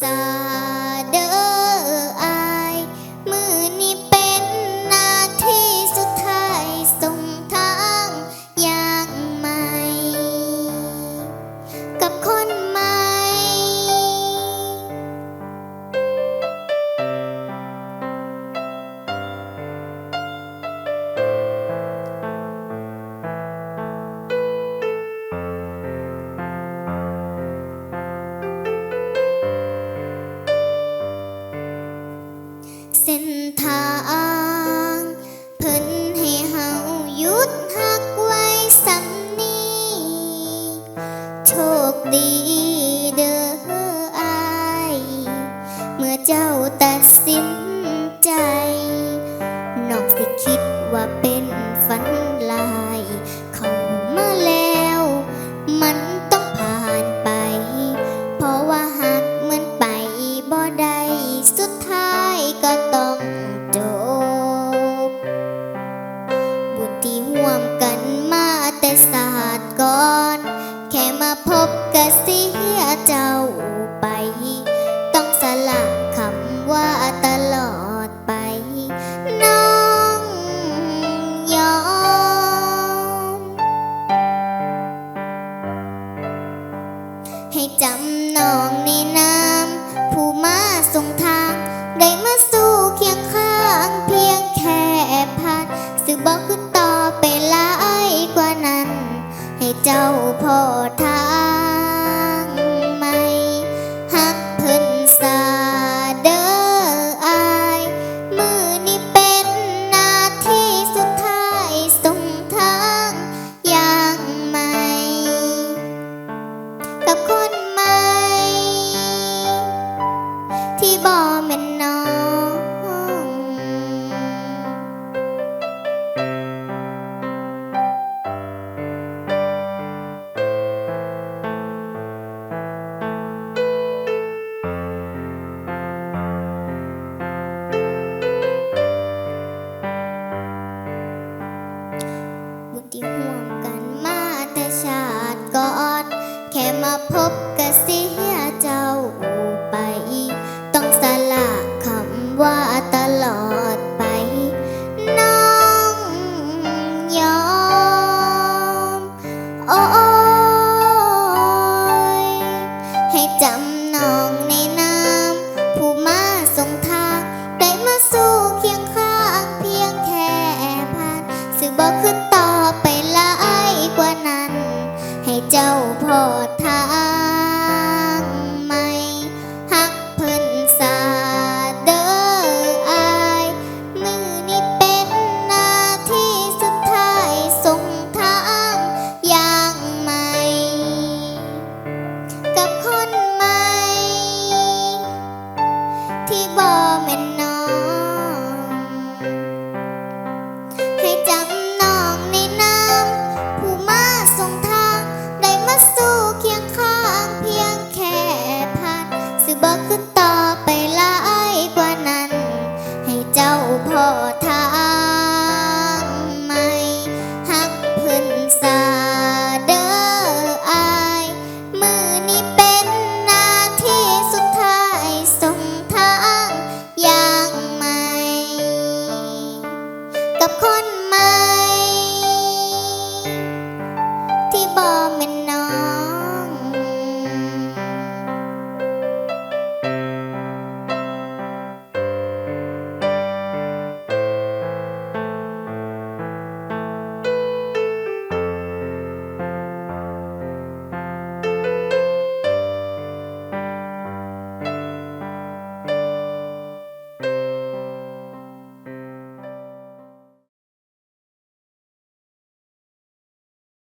สา เมื่อเจ้าตัดสินใจ จำนองในน้ำผู้มาส่งทาง ได้มาสู่เคียงข้างเพียงแค่พัดสื่อบอกคือต่อไปหลายกว่านั้น ให้เจ้าพอทาง แม่นน้องบุญที่ห่วมกันมาแต่ชาติก่อน แค่มาพบ องในน้ำผู้มาส่งทางได้มาสู้เคียงข้างเพียงแค่ผ่านสื่อบอกขึ้นต่อไปลายกว่านั้น ให้เจ้าพอทาง hot